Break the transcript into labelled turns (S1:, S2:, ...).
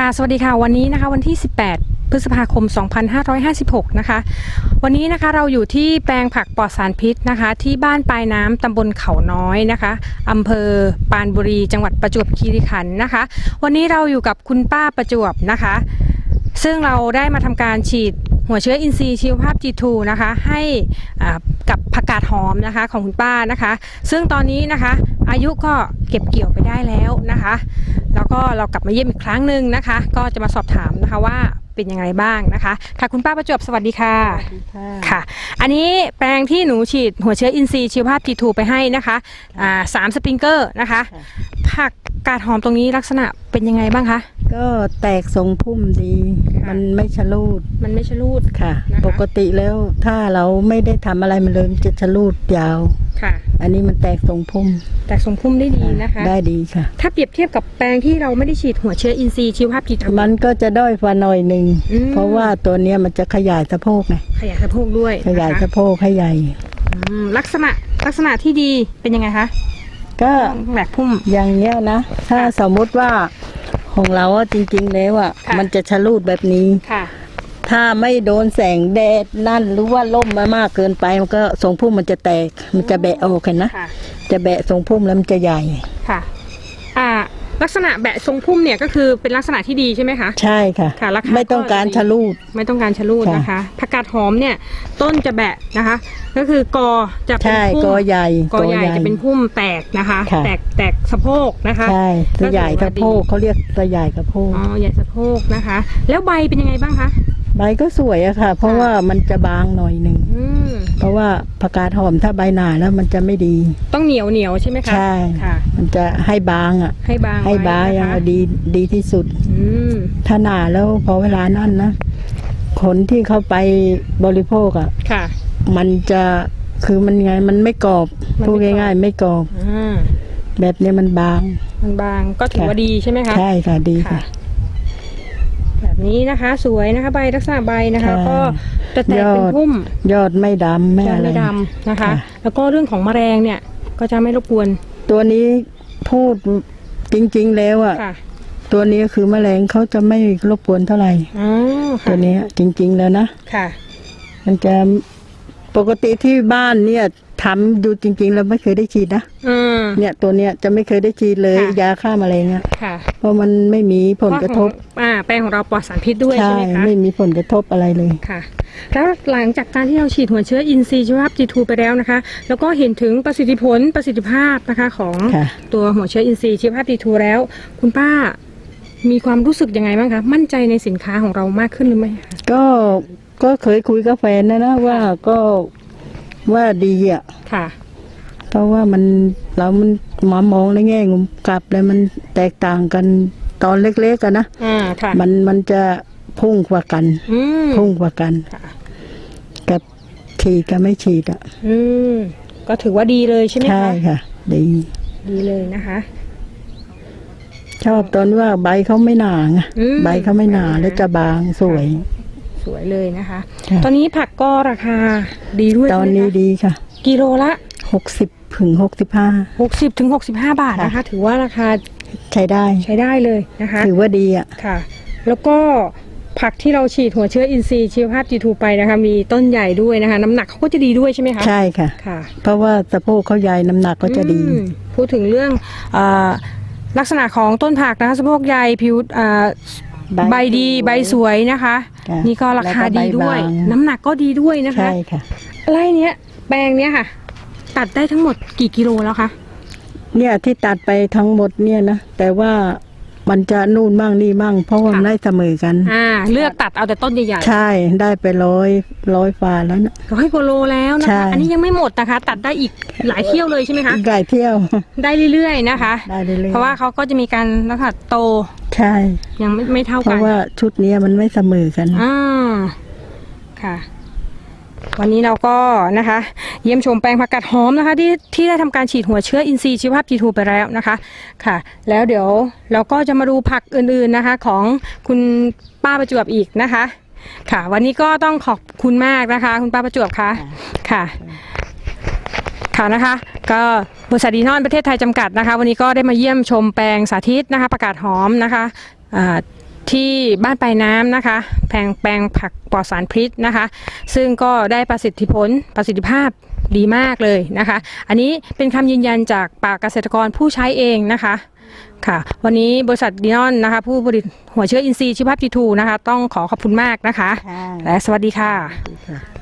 S1: ค่ะ สวัสดีค่ะ วันนี้นะคะ วันที่ 18 พฤษภาคม 2556 นะคะ วันนี้นะคะเราอยู่ที่แปลงผักปลอดสารพิษนะคะ ที่บ้านปลายน้ำตำบลเขาน้อยนะคะอำเภอปานบุรี จังหวัดประจวบคีรีขันธ์นะคะ วันนี้เราอยู่กับคุณป้าประจวบนะคะ ซึ่งเราได้มาทำการฉีดหัวเชื้ออินทรีย์ชีวภาพ G2 นะคะ ให้กับผักกาดหอมนะคะของคุณป้านะคะ ซึ่งตอนนี้นะคะ อายุก็เก็บเกี่ยวไปได้แล้วนะคะ แล้วก็เรากลับมาเยี่ยมอีกครั้งหนึ่งนะคะ ก็จะมาสอบถามนะคะว่าเป็นยังไงบ้างนะคะ ค่ะคุณป้าประจวบสวัสดีค่ะ ค่ะ อันนี้แปลงที่หนูฉีดหัวเชื้ออินทรีย์ชีวภาพ G2 ไปให้นะคะอ่าสามสปริงเกอร์นะคะ
S2: ค่ะ
S1: ผักกาดหอมตรงนี้ลักษณะเป็นยังไงบ้างคะ
S2: ก็แตกทรงพุ่มดี
S1: ค่ะ
S2: มันไม่ชะลูด
S1: มันไม่ชะลูด
S2: ค่ะ
S1: นะคะ
S2: ปกติแล้วถ้าเราไม่ได้ทำอะไรมันเลยมันจะชะลูดยาว
S1: ค่ะ
S2: อันนี้มันแตกทรงพุ่ม
S1: แต่ทรงพุ่มได้ดีนะคะ
S2: ได้ดีค่ะ
S1: ถ้าเปรียบเทียบกับแปลงที่เราไม่ได้ฉีดหัวเชื้ออินทรีย์ชีวภาพ G2
S2: มันก็จะด้อยฟ้าหน่อยหนึ่ง
S1: อืม
S2: เพราะว่าตัวเนี้ยมันจะขยายสะโพกไง
S1: ขยายสะโพกด้วย
S2: ขยาย
S1: นะคะ
S2: สะโพกให้ใหญ่
S1: อืมลักษณะลักษณะที่ดีเป็นยังไงคะ
S2: ก็
S1: แหลกพุ่ม
S2: อย่างเงี้ยนะ ถ้าสมมุติว่า ของเราอะจริงๆแล้วอะ
S1: ค่ะ
S2: มันจะชะลูดแบบนี้
S1: ค่ะ
S2: ถ้าไม่โดนแสงแดดนั่นหรือว่าล่มมามากเกินไป มันก็ทรงพุ่มมันจะแตก มันจะแบะออกเห็นนะ
S1: ค่ะ
S2: จะแบะทรงพุ่มแล้วมันจะใหญ่
S1: ค่ะอ่า ลักษณะแบะทรงพุ่มเนี่ยก็คือเป็นลักษณะที่ดีใช่ไหมคะ
S2: ใช่ค่ะ
S1: ค่ะราคา
S2: ไม่ต้องการ
S1: ก็จะดี
S2: ชะลูด
S1: ไม่ต้องการชะลูด
S2: ค่ะ
S1: นะคะผักกาดหอมเนี่ยต้นจะแบะนะคะ ก็คือกอจะเป็น
S2: ใช่
S1: พุ่ม
S2: กอใหญ่
S1: กอใหญ่จะเป็นพุ่มแตกนะคะ
S2: ค่ะ
S1: แตกแตกสะโพกนะคะ
S2: ใช่ตัวใหญ่
S1: ก็
S2: กระ
S1: ถือว่าดี
S2: โพกเขาเรียกตัวใหญ่กระโพก
S1: อ๋อใหญ่สะโพกนะคะ แล้วใบเป็นยังไงบ้างคะ
S2: ใบก็สวยอะค่ะ เพราะ
S1: ค่ะ
S2: ว่ามันจะบางหน่อยหนึ่ง
S1: อืม
S2: เพราะว่าผักกาดหอมถ้าใบหนาแล้วมันจะไม่ดี
S1: ต้องเหนียวเหนียวใช่ไหมคะ
S2: ใช่
S1: ค่ะ
S2: มันจะให้บางอะ
S1: ให้บาง
S2: ให้บาง
S1: ไว้
S2: อย่าง
S1: นะคะ
S2: ดีดีที่สุด
S1: อืม
S2: ถ้าหนาแล้วพอเวลานั่นนะคนที่เข้าไปบริโภคอะ
S1: ค่ะ
S2: มันจะคือมันไงมันไม่กรอบ
S1: มันไม่
S2: พูด
S1: กรอบ
S2: ง่ายๆ ไม่กรอบ
S1: อ่า
S2: แบบนี้มันบาง
S1: มันบางก็ถือ
S2: ค่ะ
S1: ว่าดีใช่ไหมคะ
S2: ใช่ค่ะดีค่ะ
S1: แบบ นี้นะคะ สวยนะคะใบลักษณะใบนะคะ
S2: ค่ะ
S1: ก็จะแตก
S2: ยอด
S1: เป็นพุ่ม
S2: ยอดไม่ดำไม่
S1: ยอด
S2: อะไร
S1: ไม่ดำนะคะ
S2: ค่ะ
S1: แล้วก็เรื่องของแมลงเนี่ยก็จะไม่รบกวน
S2: ตัวนี้พูดจริง ๆ แล้วอะ
S1: ค่ะ
S2: ตัวนี้คือแมลงเขาจะไม่รบกวนเท่าไหร่
S1: อ๋อ
S2: ตั
S1: ค่ะ
S2: วเนี้ยจริง ๆ แล้วนะ
S1: ค่ะ
S2: มันจะปกติที่บ้านเนี่ย ทำดูจริงๆแล้วไม่เคยได้ฉีดนะ
S1: อืม
S2: เนี่ยตัวเนี้ยจะไม่เคยได้ฉีดเลย
S1: ค่ะ
S2: ยาฆ่าแมลงอะ
S1: ค่ะ
S2: เพราะมันไม่มีผลกระทบ
S1: เพาของอ่าแปลงของเราปลอดสารพิษด้วยใช่
S2: ใช่
S1: ไหมคะ
S2: ไม่มีผลกระทบอะไรเลย
S1: ค่ะ แล้วหลังจากการที่เราฉีดหัวเชื้ออินทรีย์ชีวภาพ G2 ไปแล้วนะคะ แล้วก็เห็นถึงประสิทธิผลประสิทธิภาพนะคะของ
S2: ค่ะ
S1: ตัวหัวเชื้ออินทรีย์ชีวภาพ G2 แล้ว คุณป้ามีความรู้สึกยังไงบ้างคะ มั่นใจในสินค้าของเรามากขึ้นหรือไม่คะ
S2: ก็ก็เคยคุยกับแฟนนะนะว่าก็ ว่าดีอะ
S1: ค่ะ
S2: เพราะว่ามันเรามันมามองในแง่งุมกลับแล้วมันแตกต่างกันตอนเล็กๆกันนะ
S1: อ่าค่ะ
S2: มันมันจะพุ่งกว่ากัน
S1: อืม
S2: พุ่งกว่ากัน
S1: ค่ะ
S2: กับฉีดกับไม่ฉีดอะ
S1: อืม ก็ถือว่าดีเลยใช่ไหม
S2: ใช่
S1: คะ
S2: ค่ะ ดี
S1: ดีเลยนะคะ
S2: ชอบตอนว่าใบเขาไม่หนาไง
S1: อืม
S2: ใบเขาไม่หนาแล้วจะบางสวย
S1: สวยเลยนะคะ
S2: ค่ะ
S1: ตอนนี้ผักก็ราคาดีด้วย
S2: ตอน
S1: ใช่ไหม
S2: นี้
S1: คะ
S2: ดีค่ะ
S1: กิโลละ
S2: หกสิบถึงหกสิบห้า
S1: 60ถึง65 บาทนะคะ ถือว่าราคา
S2: ใช้ได้
S1: ใช้ได้เลยนะคะ
S2: ถือว่าดีอะ
S1: ค่ะ แล้วก็ผักที่เราฉีดหัวเชื้ออินทรีย์ชีวภาพ G2 ไปนะคะ มีต้นใหญ่ด้วยนะคะ น้ำหนักเขาก็จะดีด้วยใช่ไหมคะ
S2: ใช่ค่ะ
S1: ค่ะ
S2: เพราะว่าสะโพกเขาใหญ่น้ำหนักก็จะดี
S1: อืมพูดถึงเรื่องอาลักษณะของต้นผักนะคะสะโพกใหญ่ผิวอ่า
S2: ใบ
S1: ใบดี
S2: สวย
S1: ใบสวยนะคะ
S2: ค่ะ
S1: นี่ก็ราคา
S2: แล้วก็ใบ
S1: ดีด้วย
S2: บาง
S1: น้ำหนักก็ดีด้วยนะคะ
S2: ใช่ค่ะ
S1: ไร่เนี้ยแปลงเนี้ยค่ะ ตัดได้ทั้งหมดกี่กิโลแล้วคะ
S2: เนี่ยที่ตัดไปทั้งหมดเนี่ยนะ แต่ว่ามันจะนู่นบ้างนี่บ้าง เพราะว่ามันได้เสมอกัน
S1: อ่า เลือกตัดเอาแต่ต้นใหญ่
S2: ใช่ได้ไปร้อยร้อยฟ้าแล้วนะ
S1: ๆร้อยกว่าโลแล้วนะ
S2: ใช่
S1: คะ อันนี้ยังไม่หมดนะคะ ตัดได้อีกหลายเที่ยวเลยใช่ไหมคะ
S2: อีกหลายเที่ยว
S1: ได้เรื่อยๆนะคะ
S2: ได้เรื่อยๆ
S1: เพราะว่าเขาก็จะมีการลักษณะโต
S2: ใช่
S1: ยังไม่ไม่เท่า
S2: เพ
S1: กัน
S2: ราะว่าชุดเนี้ยมันไม่เสมอกัน
S1: อ่าค่ะ วันนี้เราก็นะคะ เยี่ยมชมแปลงผักกาดหอมนะคะ ที่ที่ได้ทำการฉีดหัวเชื้ออินทรีย์ชีวภาพ G2 ไปแล้วนะคะค่ะ แล้วเดี๋ยวเราก็จะมาดูผักอื่นๆนะคะ ของคุณป้าประจวบอีกนะคะ ค่ะ วันนี้ก็ต้องขอบคุณมากนะคะ คุณป้าประจวบค่ะค่ะ ค่ะนะคะ ก็บริษัทดีนอนประเทศไทยจำกัดนะคะ วันนี้ก็ได้มาเยี่ยมชมแปลงสาธิตนะคะ ประกาศหอมนะคะอ่าที่บ้านปลายน้ำนะคะ แปลงแปลงผักปลอดสารพิษนะคะ ซึ่งก็ได้ประสิทธิผลประสิทธิภาพดีมากเลยนะคะ อันนี้เป็นคำยืนยันจากปากเกษตรกรผู้ใช้เองนะคะค่ะ วันนี้บริษัทดีนอนนะคะ ผู้ผลิตหัวเชื้ออินทรีย์ชีวภาพทีทูนะคะ ต้องขอขอบคุณมากนะคะ
S2: ค่ะ
S1: และสวัสดีค่ะ
S2: ค่ะ